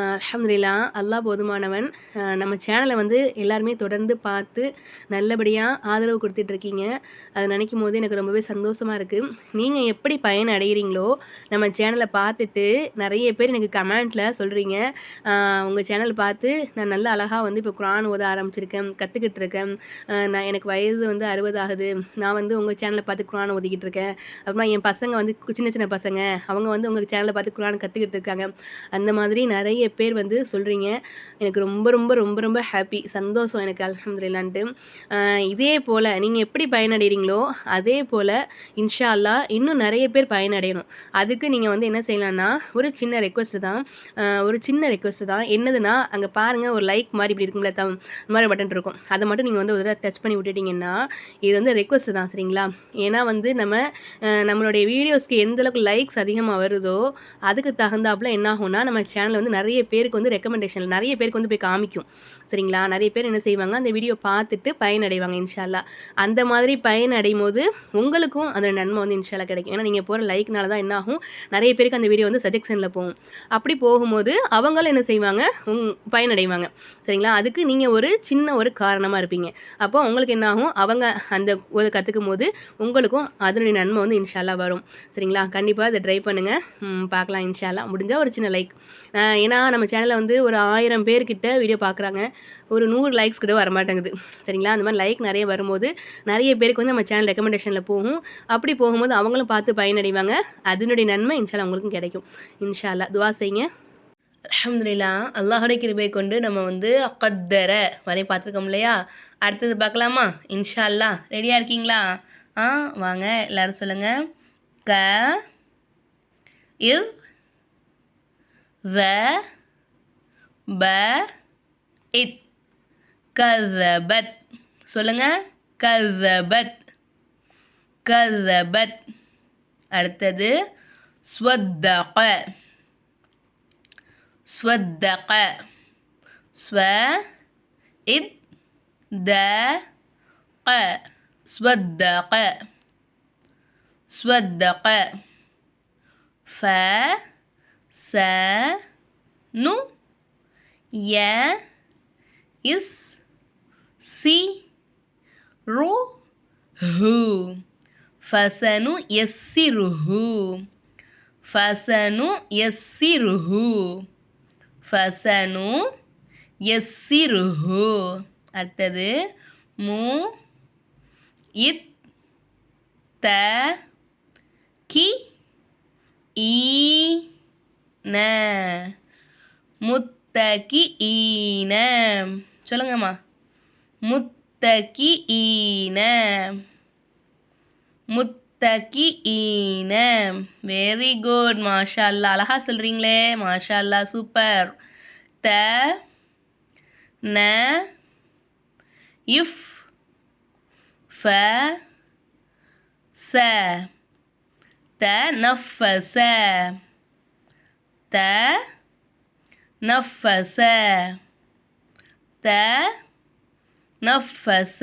அலமதுல்லா அல்லாஹ் போதுமானவன். நம்ம சேனலை வந்து எல்லாருமே தொடர்ந்து பார்த்து நல்லபடியாக ஆதரவு கொடுத்துட்ருக்கீங்க. அதை நினைக்கும் போது எனக்கு ரொம்பவே சந்தோஷமாக இருக்குது நீங்கள் எப்படி பயன் அடைகிறீங்களோ நம்ம சேனலை பார்த்துட்டு நிறைய பேர் எனக்கு கமெண்ட்டில் சொல்கிறீங்க உங்கள் சேனல் பார்த்து நான் நல்ல அழகாக வந்து இப்போ குரான் ஓத ஆரம்பிச்சிருக்கேன் கற்றுக்கிட்டு இருக்கேன் நான் எனக்கு வயது வந்து அறுபது ஆகுது. நான் வந்து உங்கள் சேனலை பார்த்து குரான் ஓதிக்கிட்டு இருக்கேன். அப்புறமா என் பசங்க வந்து சின்ன சின்ன பசங்க அவங்க வந்து உங்கள் சேனலை பார்த்து குரான் கற்றுக்கிட்டு இருக்காங்க அந்த மாதிரி நிறைய நிறைய பேர் வந்து சொல்கிறீங்க எனக்கு ரொம்ப ரொம்ப ரொம்ப ரொம்ப ஹாப்பி சந்தோஷம் எனக்கு அல்ஹம்துலில்லான்ட்டு. இதே போல் நீங்கள் எப்படி பயனடைகிறீங்களோ அதே போல் இன்ஷா அல்லாஹ் இன்னும் நிறைய பேர் பயனடையணும். அதுக்கு நீங்கள் வந்து என்ன செய்யலாம்னா ஒரு சின்ன ரெக்வஸ்ட்டு தான். ஒரு சின்ன ரெக்வஸ்ட்டு தான். என்னதுன்னா அங்கே பாருங்கள் ஒரு லைக் மாதிரி இப்படி இருக்கும்ல தம் மாதிரி பட்டன் இருக்கும். அதை மட்டும் நீங்கள் வந்து ஒரு தடவை டச் பண்ணி விட்டுட்டீங்கன்னா இது வந்து ரெக்வஸ்ட்டு தான் சரிங்களா? ஏன்னா வந்து நம்ம நம்மளுடைய வீடியோஸ்க்கு எந்தளவுக்கு லைக்ஸ் அதிகமாக வருதோ அதுக்கு தகுந்தாப்புல என்ன ஆகும்னா நம்ம சேனல் வந்து நிறைய நிறைய பேருக்கு வந்து ரெக்கமெண்டேஷன் நிறைய பேருக்கு வந்து போய் காமிக்கும். சரிங்களா? நிறைய பேர் என்ன செய்வாங்க? அந்த வீடியோ பார்த்துட்டு பயனடைவாங்க இன்ஷால்லா. அந்த மாதிரி பயனடையும் போது உங்களுக்கும் அந்த நன்மை வந்து இன்ஷால்லா கிடைக்கும். ஏன்னா நீங்கள் போகிற லைக்னால தான் என்ன ஆகும்? நிறைய பேருக்கு அந்த வீடியோ வந்து சஜெக்ஷனில் போகும். அப்படி போகும்போது அவங்களும் என்ன செய்வாங்க? உங் பயனடைவாங்க. சரிங்களா? அதுக்கு நீங்கள் ஒரு சின்ன ஒரு காரணமாக இருப்பீங்க. அப்போ உங்களுக்கு என்ன ஆகும்? அவங்க அந்த ஒரு கற்றுக்கும் போது உங்களுக்கும் அதனுடைய நன்மை வந்து இன்ஷால்லா வரும். சரிங்களா? கண்டிப்பாக அதை ட்ரை பண்ணுங்கள் பார்க்கலாம் இன்ஷால்லா. முடிஞ்சால் ஒரு சின்ன லைக் ஏன்னா நம்ம சேனலில் வந்து ஒரு ஆயிரம் பேர்கிட்ட வீடியோ பார்க்குறாங்க ஒரு நூறு லைக்ஸ் கூட வரமாட்டேங்குது. சரிங்களா? அந்த மாதிரி லைக் நிறைய வரும்போது நிறைய பேருக்கு வந்து நம்ம சேனல் ரெக்கமெண்டேஷனில் போகும். அப்படி போகும்போது அவங்களும் பார்த்து பயனடைவாங்க. அதனுடைய நன்மை இன்ஷால்லா உங்களுக்கும் கிடைக்கும். இன்ஷால்லா துவா செய்யுங்க. அலமதுல்லா அல்லாஹுடைய கிருபை கொண்டு நம்ம வந்து கத்தர வரை பார்த்துருக்கோம் இல்லையா? அடுத்தது பார்க்கலாமா? இன்ஷா ரெடியாக இருக்கீங்களா? ஆ வாங்க எல்லோரும் சொல்லுங்கள் க இவ் the ba it. Kazabat. சொல்லுங்க. Kazabat. Kazabat. அடுத்தது swaddaq swaddaq swa it. Da qa. Swaddaq swaddaq fa ச நு ய இஸ் சி ரு ஹு. ஃபசனு எஸ்ஸிருஹு ஃபசனு எஸ்ஸிருஹு ஃபசனு எஸ்ஸிருஹு அடுத்தது மு இத் த கி ஈ ந. முத்தகி ஈன. சொல்லுங்கம்மா. முத்தகி ஈன. முத்தகி ஈன. வெரி குட் மாஷா அல்லா அழகா சொல்கிறீங்களே மாஷா அல்லா சூப்பர். த. ந. இஃப். ஃப. ச. த. நஃபச த நஃபச. த நஃபச.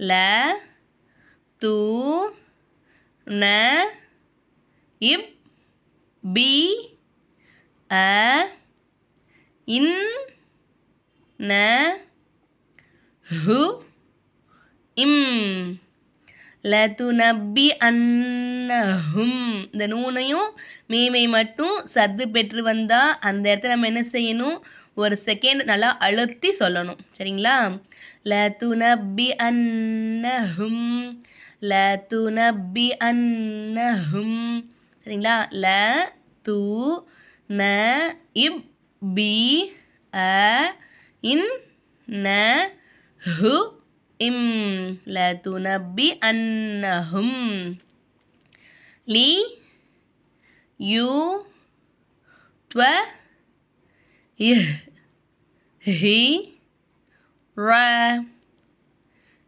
ல து ந இப் பி அ இன் ந ஹு இம். லதுனப்பி அன்னஹும் இந்த நூனையும் மீமை மட்டும் சத்து பெற்று வந்தால் அந்த இடத்துல நம்ம என்ன செய்யணும்? ஒரு செகண்ட் நல்லா அழுத்தி சொல்லணும். சரிங்களா? லதுனப்பி அன்னஹும். லதுனப்பி அன்னஹும். சரிங்களா? ல து ந இப் பி அ இன் ந ஹு இம். ல லதுனப்பி அன்னஹும். லி யூ ட்வ ஹி ர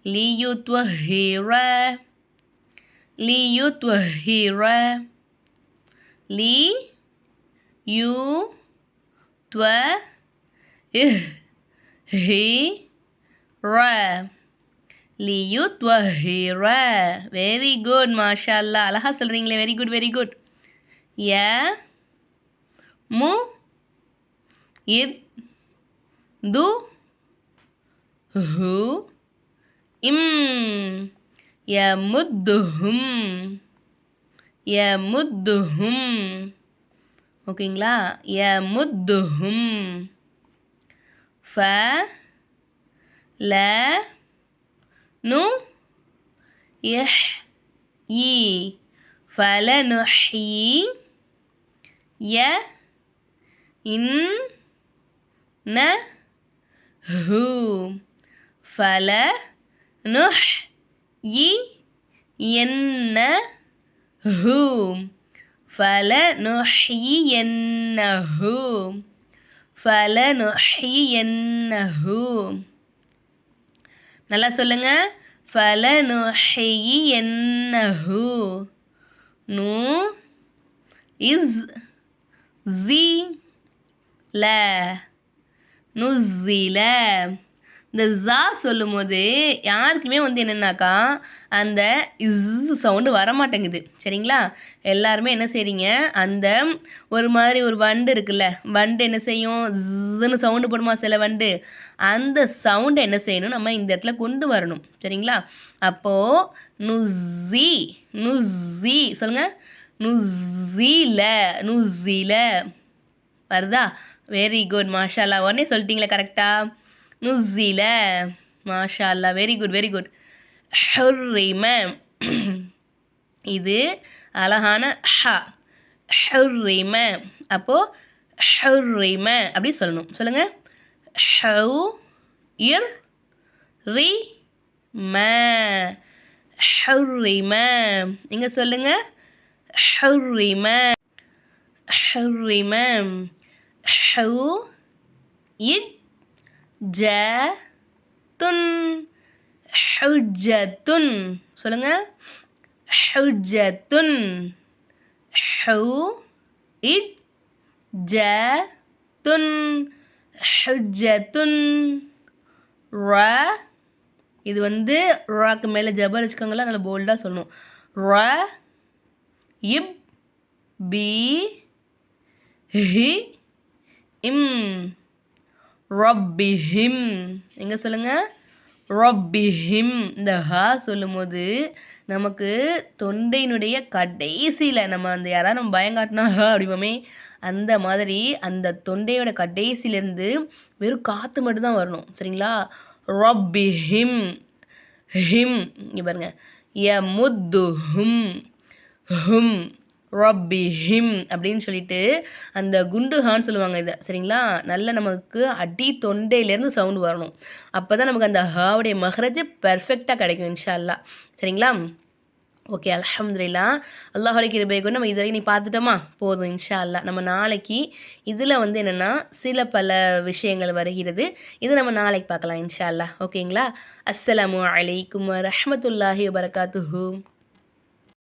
லியுத்வ ஹிர லியுத்வ ஹிர லி யூ த்வ ஹி ர லியுத்வஹிர. வெரி குட் மாஷா அல்லா அழகா சொல்கிறீங்களே வெரி குட் வெரி குட் ய மு இத் து ஹு இம். யமுத்துஹும் யமுத்துஹும் ஓகேங்களா? யமுத்துஹும் ஃப ல نو يحيي فلا نحيي يا إن نهو فلا نحيي ينهم فلا نُحْيِي نحيينهم فلا نُحْيِي نحيينهم நல்லா சொல்லுங்க. ஃபல நு ஹெயி என்னஹு நு இஸ் ஜி ல நுசில இந்த ஜா சொல்லும் போது யாருக்குமே வந்து என்னென்னாக்கா அந்த இஸ் சவுண்டு வரமாட்டேங்குது. சரிங்களா? எல்லாருமே என்ன செய்கிறீங்க அந்த ஒரு மாதிரி ஒரு வண்டு இருக்குல்ல வண்டு என்ன செய்யும்? ஜின்னு சவுண்டு போடுமா சில வண்டு? அந்த சவுண்டை என்ன செய்யணும் நம்ம இந்த இடத்துல கொண்டு வரணும். சரிங்களா? அப்போது நுஸி நுஸி சொல்லுங்கள் நுஸில நுஸில வருதா? வெரி குட் மாஷாலா உடனே சொல்லிட்டீங்களே கரெக்டாக நுஸில மாஷா அல்லா வெரி குட் வெரி குட் ஹுர்ரிம இது அழகான ஹ ஹுர்ரிம அப்போது ஹுர்ரிம அப்படி சொல்லணும் சொல்லுங்கள் ஹவு இர் ரி ம ஹுர்ரிம இங்கே சொல்லுங்கள் ஹுர்ரிம ஹுர்ரிம ஹவு இட் ஜ துன் ஹுஜத்துன் சொல்லுங்க. ஹுஜத்துன் ஹு இத் ஜ துன் ஹுஜத்துன் ர இது வந்து ராக்கு மேலே ஜபர் வச்சுக்கோங்களா நல்லா போல்டாக சொல்லணும். ர இப் பி ஹி இம். ரொப்பிஹிம். எங்கே சொல்லுங்கள் ரொப்பிஹிம். இந்த ஹா சொல்லும்போது நமக்கு தொண்டையினுடைய கடைசியில் நம்ம அந்த யாராவது நம்ம பயங்காட்டினா அப்படிமே அந்த மாதிரி அந்த தொண்டையோட கடைசியிலேருந்து வெறும் காற்று மட்டும்தான் வரணும். சரிங்களா? ரொப்பிஹிம். ஹிம். இங்கே பாருங்க. ய முத்து ஹும் ஹும். ரப்பி ஹிம் அப்படின்னு சொல்லிட்டு அந்த குண்டுஹான்னு சொல்லுவாங்க இதை. சரிங்களா? நல்ல நமக்கு அடி தொண்டையிலேருந்து சவுண்டு வரணும். அப்போ தான் நமக்கு அந்த ஹாவுடைய மஹரஜ் பர்ஃபெக்டாக கிடைக்கும் இன்ஷால்லா சரிங்களா? ஓகே அலமதுல்லா அல்லாஹோட கிருபை கூட நம்ம இதுவரை நீ பார்த்துட்டோமா? போதும் இன்ஷா அல்லா நம்ம நாளைக்கு இதில் வந்து என்னென்னா சில பல விஷயங்கள் வருகிறது. இது நம்ம நாளைக்கு பார்க்கலாம் இன்ஷா அல்லா ஓகேங்களா? அஸ்லாம் அலைக்கும் வரமத்துல்லாஹி வரகாத்துஹூ